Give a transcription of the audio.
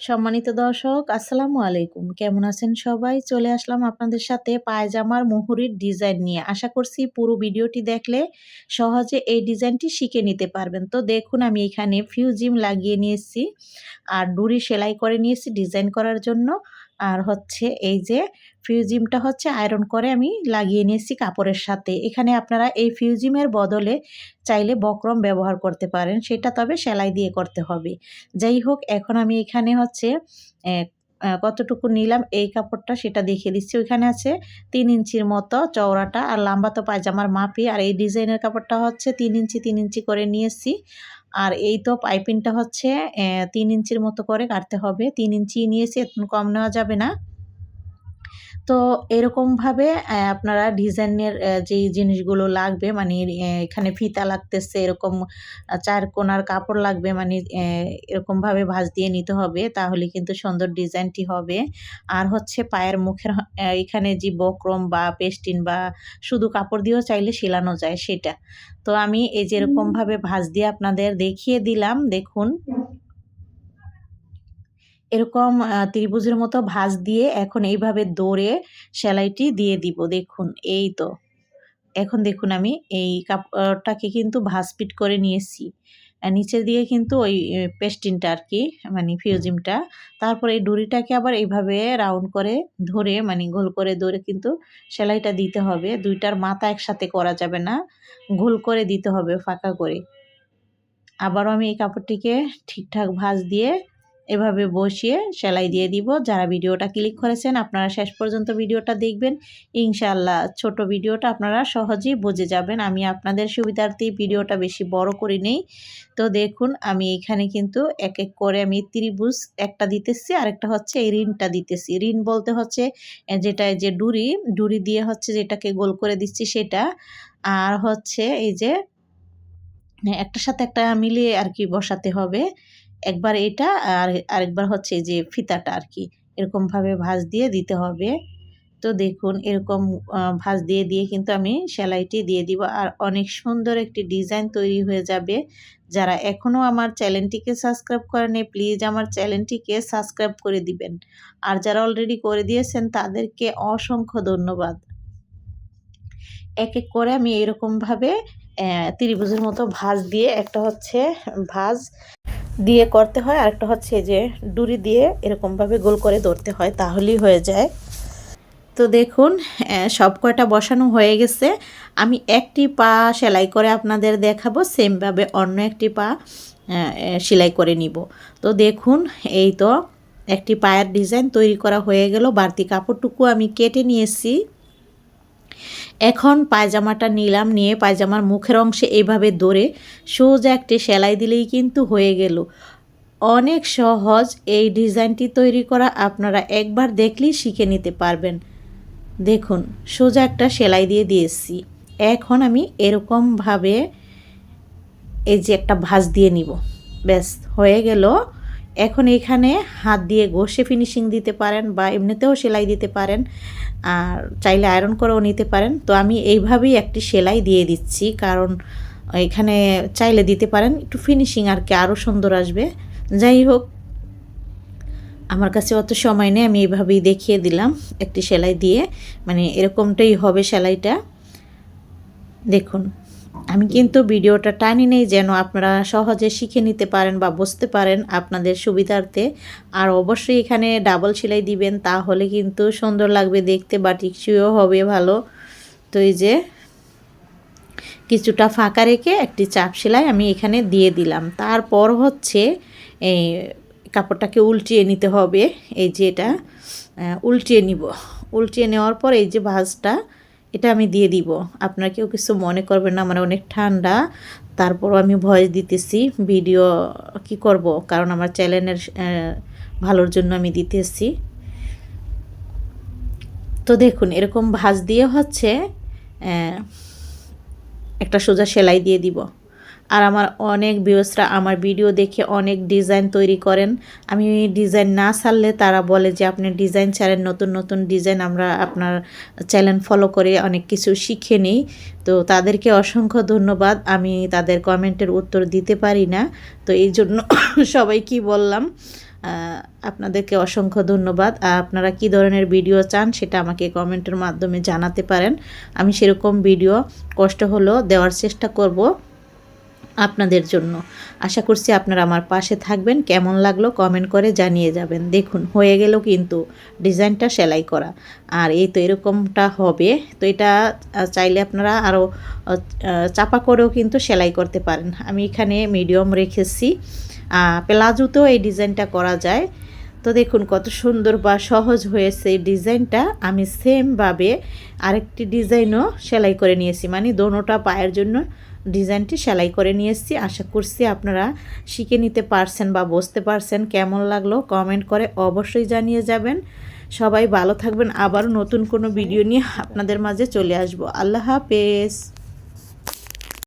সম্মানিত দর্শক, আসসালামু আলাইকুম। কেমন আছেন সবাই? চলে আসলাম আপনাদের সাথে পায়জামার মুহুরির ডিজাইন নিয়ে। আশা করছি পুরো ভিডিওটি দেখলে সহজে এই ডিজাইনটি শিখে নিতে পারবেন। তো দেখুন, আমি এখানে ফিউজিম লাগিয়ে নিয়েছি আর ডুরি সেলাই করে নিয়েছি ডিজাইন করার জন্য। আর হচ্ছে এই যে ফিউজিমটা হচ্ছে আয়রন করে আমি লাগিয়ে নিয়েছি কাপড়ের সাথে। এখানে আপনারা এই ফিউজিমের বদলে চাইলে বক্রম ব্যবহার করতে পারেন, সেটা তবে সেলাই দিয়ে করতে হবে। যাই হোক, এখন আমি এখানে হচ্ছে কতটুকু নিলাম এই কাপড়টা সেটা দেখিয়ে দিচ্ছি। ওইখানে আছে তিন ইঞ্চির মতো চওড়াটা, আর লম্বা তো পায়জামার মাপি আর এই ডিজাইনের কাপড়টা হচ্ছে তিন ইঞ্চি তিন ইঞ্চি করে নিয়েছি। আর এই তো পাইপিংটা হচ্ছে তিন ইঞ্চির মতো করে কাটতে হবে। তিন ইঞ্চি নিয়েছি কম নেওয়া যাবে না। তো এরকমভাবে আপনারা ডিজাইনের যেই জিনিসগুলো লাগবে মানে এখানে ফিতা লাগতেছে এরকম চার কোনার কাপড় লাগবে মানে এরকমভাবে ভাঁজ দিয়ে নিতে হবে তাহলে কিন্তু সুন্দর ডিজাইনটি হবে। আর হচ্ছে পায়ের মুখের এখানে যে বক্রম বা পেস্টিন বা শুধু কাপড় দিয়েও চাইলে শিলানো যায় সেটা। তো আমি এই যেরকমভাবে ভাঁজ দিয়ে আপনাদের দেখিয়ে দিলাম দেখুন। এরকম ত্রিভুজের মতো ভাঁজ দিয়ে এখন এইভাবে দৌড়ে সেলাইটি দিয়ে দিব। দেখুন, এই তো। এখন দেখুন আমি এই কাপড়টাকে কিন্তু ভাঁজ পিট করে নিয়েছি। নিচের দিয়ে কিন্তু ওই পেস্টিনটা আর কি মানে ফিউজিমটা, তারপর এই ডুরিটাকে আবার এইভাবে রাউন্ড করে ধরে মানে গোল করে ধরে কিন্তু সেলাইটা দিতে হবে। দুইটার মাথা একসাথে করা যাবে না, গোল করে দিতে হবে ফাঁকা করে। আবারও আমি এই কাপড়টিকে ঠিকঠাক ভাঁজ দিয়ে এভাবে বসিয়ে সেলাই দিয়ে দিব। যারা ভিডিওটা ক্লিক করেছেন, আপনারা শেষ পর্যন্ত ভিডিওটা দেখবেন। ইনশাল্লাহ ছোট ভিডিওটা আপনারা সহজেই বুঝে যাবেন। আমি আপনাদের সুবিধার্থে ভিডিওটা বেশি বড় করি নেই। তো দেখুন, আমি এখানে কিন্তু এক এক করে আমি ত্রিভুজ একটা দিতেছি, আরেকটা হচ্ছে এই ঋণটা দিতেছি। ঋণ বলতে হচ্ছে যেটা যে ডুরি ডুরি দিয়ে হচ্ছে যেটাকে গোল করে দিচ্ছি সেটা। আর হচ্ছে এই যে একটার সাথে একটা মিলিয়ে আর কি বসাতে হবে। একবার এটা আর আরেকবার হচ্ছে যে ফিতাটা আর কি এরকমভাবে ভাঁজ দিয়ে দিতে হবে। তো দেখুন, এরকম ভাঁজ দিয়ে দিয়ে কিন্তু আমি সেলাইটি দিয়ে দিব। আর অনেক সুন্দর একটি ডিজাইন তৈরি হয়ে যাবে। যারা এখনও আমার চ্যানেলটিকে সাবস্ক্রাইব করেনি প্লিজ আমার চ্যানেলটিকে সাবস্ক্রাইব করে দিবেন। আর যারা অলরেডি করে দিয়েছেন, তাদেরকে অসংখ্য ধন্যবাদ। এক এক করে আমি এরকমভাবে ত্রিভুজের মতো ভাঁজ দিয়ে একটা হচ্ছে ভাঁজ দিয়ে করতে হয়, আরেকটা হচ্ছে যে ডুরি দিয়ে এরকমভাবে গোল করে ধরতে হয়, তাহলেই হয়ে যায়। তো দেখুন সব কয়টা বসানো হয়ে গেছে। আমি একটি পা সেলাই করে আপনাদের দেখাবো, সেমভাবে অন্য একটি পা সেলাই করে নিব। তো দেখুন, এই তো একটি পায়ের ডিজাইন তৈরি করা হয়ে গেল, বাড়তি কাপড়টুকু আমি কেটে নিয়েছি। এখন পায়জামাটা নিলাম, নিয়ে পায়জামার মুখের অংশে এইভাবে ধরে সোজা একটি সেলাই দিলেই কিন্তু হয়ে গেল। অনেক সহজ এই ডিজাইনটি তৈরি করা আপনারা একবার দেখলেই শিখে নিতে পারবেন। দেখুন, সোজা একটা সেলাই দিয়ে দিয়েছি। এখন আমি এরকমভাবে এই যে একটা ভাঁজ দিয়ে নিব। ব্যাস, হয়ে গেল। এখন এখানে হাত দিয়ে ঘষে ফিনিশিং দিতে পারেন বা এমনিতেও সেলাই দিতে পারেন, আর চাইলে আয়রন করেও নিতে পারেন। তো আমি এইভাবেই একটি সেলাই দিয়ে দিচ্ছি, কারণ এখানে চাইলে দিতে পারেন, একটু ফিনিশিং আর কি আরও সুন্দর আসবে। যাই হোক, আমার কাছে অত সময় নেই, আমি এইভাবেই দেখিয়ে দিলাম একটি সেলাই দিয়ে। মানে এরকমটাই হবে সেলাইটা। দেখুন। আমি কিন্তু ভিডিওটা টানি নেই যেন আপনারা সহজে শিখে নিতে পারেন বা বুঝতে পারেন আপনাদের সুবিধার্থে। আর অবশ্যই এখানে ডাবল সেলাই দিবেন, তাহলে কিন্তু সুন্দর লাগবে দেখতে বা টিকসইও হবে ভালো। তো এই যে কিছুটা ফাঁকা রেখে একটি চাপ সেলাই আমি এখানে দিয়ে দিলাম। তারপর হচ্ছে এই কাপড়টাকে উল্টিয়ে নিতে হবে। এই যে এটা উল্টিয়ে নিব। উল্টিয়ে নেওয়ার পর এই যে ভাঁজটা এটা আমি দিয়ে দিব। আপনারা কেউ কিছু মনে করবেন না, আমার অনেক ঠান্ডা। তারপরও আমি ভয়েস দিতেছি, ভিডিও কি করব? কারণ আমার চ্যানেলের ভালোর জন্য আমি দিতেছি। তো দেখুন, এরকম ভাজ দিয়ে হচ্ছে একটা সোজা সেলাই দিয়ে দিব। আর আমার অনেক বিয়সরা আমার ভিডিও দেখে অনেক ডিজাইন তৈরি করেন। আমি ডিজাইন না ছাড়লে তারা বলে যে আপনি ডিজাইন ছাড়েন, নতুন নতুন ডিজাইন আমরা আপনার চ্যানেল ফলো করে অনেক কিছু শিখে নিই। তো তাদেরকে অসংখ্য ধন্যবাদ। আমি তাদের কমেন্টের উত্তর দিতে পারি না। তো এই জন্য সবাই কি বললাম আপনাদেরকে অসংখ্য ধন্যবাদ। আপনারা কি ধরনের ভিডিও চান সেটা আমাকে কমেন্টের মাধ্যমে জানাতে পারেন। আমি সেরকম ভিডিও কষ্ট হলো দেওয়ার চেষ্টা করব। আপনাদের জন্য। আশা করছি আপনারা আমার পাশে থাকবেন। কেমন লাগল কমেন্ট করে জানিয়ে যাবেন। দেখুন, হয়ে গেল কিন্তু ডিজাইনটা সেলাই করা। আর এই তো এরকমটা হবে। তো এটা চাইলে আপনারা আরও চাপা করেও কিন্তু সেলাই করতে পারেন। আমি এখানে মিডিয়াম রেখেছি। প্লাজোতেও এই ডিজাইনটা করা যায়। তো দেখুন, কত সুন্দর বা সহজ হয়েছে এই ডিজাইনটা। আমি সেমভাবে আরেকটি ডিজাইনও সেলাই করে নিয়েছি। মানে দোনোটা পায়ের জন্য ডিজাইনটি সেলাই করে নিয়ে এসেছি। আশা করছি আপনারা শিখে নিতে পারছেন বা বুঝতে পারছেন কেমন লাগল কমেন্ট করে অবশ্যই জানিয়ে যাবেন। সবাই ভালো থাকবেন। আবার নতুন কোনো ভিডিও নিয়ে আপনাদের মাঝে চলে আসব। আল্লাহ হাফেজ।